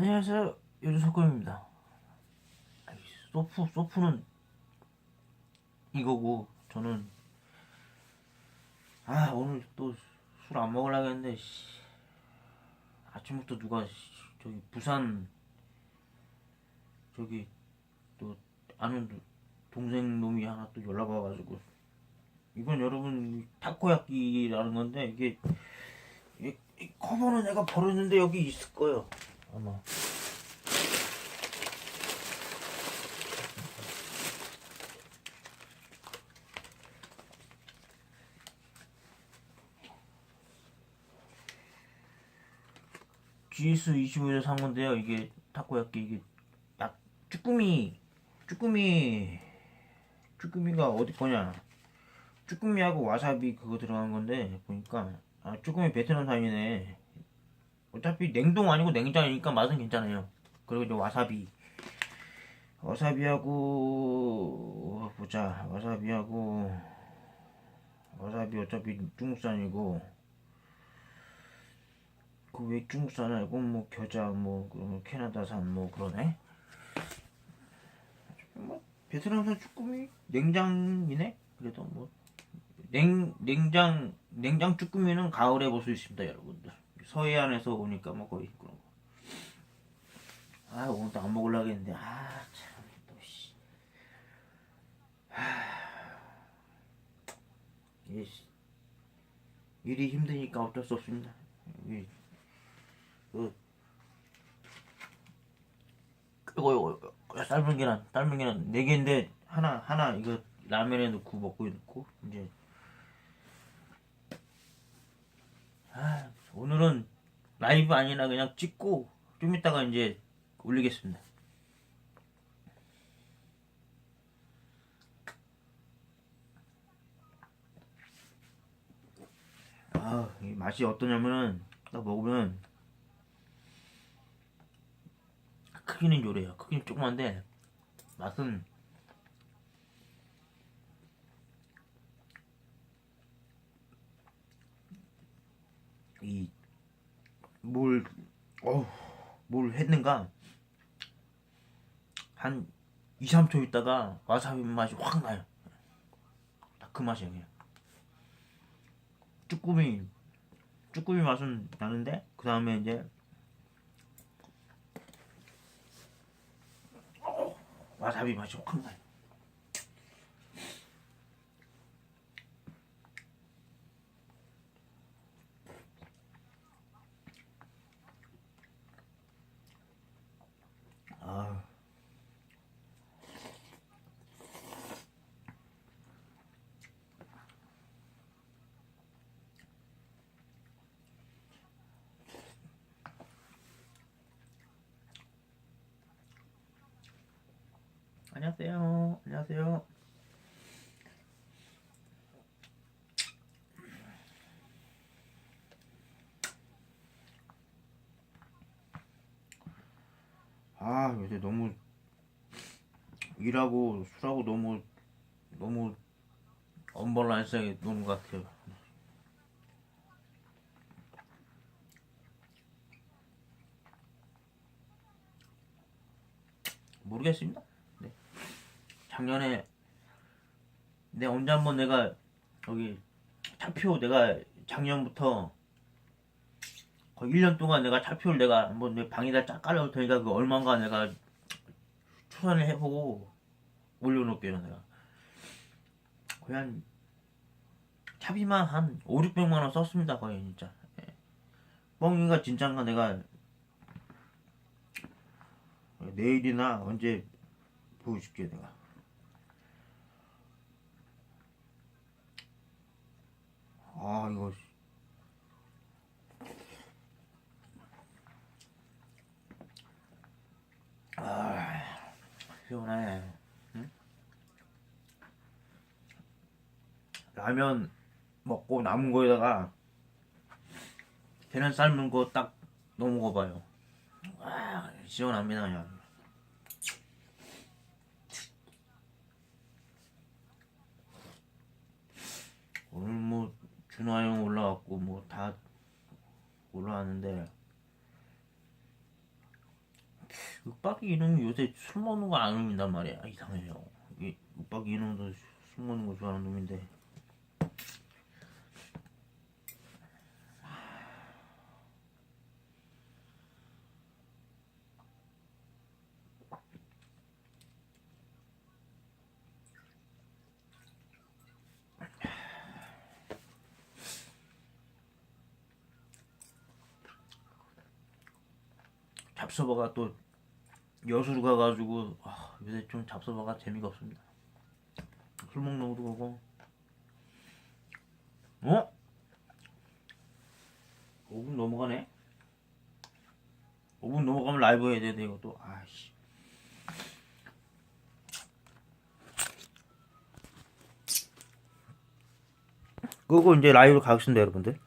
안녕하세요. 요리소금입니다. 소프, 소프는 이거고, 저는, 아, 오늘 또 술 안 먹으려고 했는데, 씨. 아침부터 누가, 씨, 저기, 부산, 저기, 또, 아는 동생 놈이 하나 또 연락 와가지고, 이건 여러분, 타코야끼라는 건데, 이게, 이, 이 커버는 내가 버렸는데 여기 있을 거예요. 아마. GS 25에 산 건데요. 이게 타코야끼 이게 약 쭈꾸미 쭈꾸미 쭈꾸미가 어디 거냐? 쭈꾸미하고 와사비 그거 들어간 건데 보니까 아 쭈꾸미 베트남산이네. 어차피 냉동 아니고 냉장이니까 맛은 괜찮아요. 그리고 이제 와사비 와사비하고 보자 와사비하고 와사비 어차피 중국산이고 그 왜 중국산 알고 뭐 겨자 뭐그 캐나다산 뭐 그러네. 뭐 베트남산 쭈꾸미 냉장이네. 그래도 뭐 냉 냉장 냉장 쭈꾸미는 가을에 볼 수 있습니다, 여러분들. 서해안에서 오니까 뭐 거의 그런 거. 아 오늘도 안 먹으려고 했는데 씨. 하... 이게 씨, 일이 힘드니까 어쩔 수 없습니다. 이 그, 이거, 이거, 이거, 삶은 계란, 삶은 계란, 네 개인데, 하나, 하나, 이거, 라면에 넣고 먹고 있고, 이제. 아, 오늘은 라이브 아니라 그냥 찍고, 좀 이따가 이제 올리겠습니다. 아, 이 맛이 어떠냐면은, 딱 먹으면, 크기는 요래요. 크기는 조그만데 맛은 이뭘 어, 뭘 했는가 한 2, 3초 있다가 와사비 맛이 확 나요. 딱 그 맛이에요. 그냥. 쭈꾸미 쭈꾸미 맛은 나는데 그 다음에 이제 와사비 맛이 확 나요. 아. 안녕하세요. 안녕하세요. 아, 요새 너무 일하고 술하고 너무 너무 언밸런스하게 노는 것 같아요. 모르겠습니다. 네. 작년에 내 언제 한번 내가 여기 차표 내가 작년부터 거의 1년 동안 내가 차표를 내가 한번 내 방에다 쫙 깔아놓을 테니까 그 얼마인가 내가 추산을 해보고 올려놓을게요 내가 거의 한 차비만 한 5, 600만 원 썼습니다 거의 진짜 예. 뻥인가 진짠가 내가 내일이나 언제 보여줄게 내가 아아 시원해 응? 라면 먹고 남은 거에다가 계란 삶은 거 딱 넣어 먹어봐요. 와 시원합니다 그냥 오늘 뭐 준화 형 올라왔고 뭐 다 올라왔는데 윽박이 이놈이 요새 술 먹는 거안 흘린단 말이야. 이상해요. 이 윽박이 이놈도 술 먹는 거 좋아하는 놈인데. 잡서버가 또 여수로 가가지고 아, 요새 좀 잡서버가 재미가 없습니다. 술 먹는 것도 그러고 어? 5분 넘어가네? 5분 넘어가면 라이브 해야 되는데 이것도 아씨 그거 이제 라이브로 가겠습니다 여러분들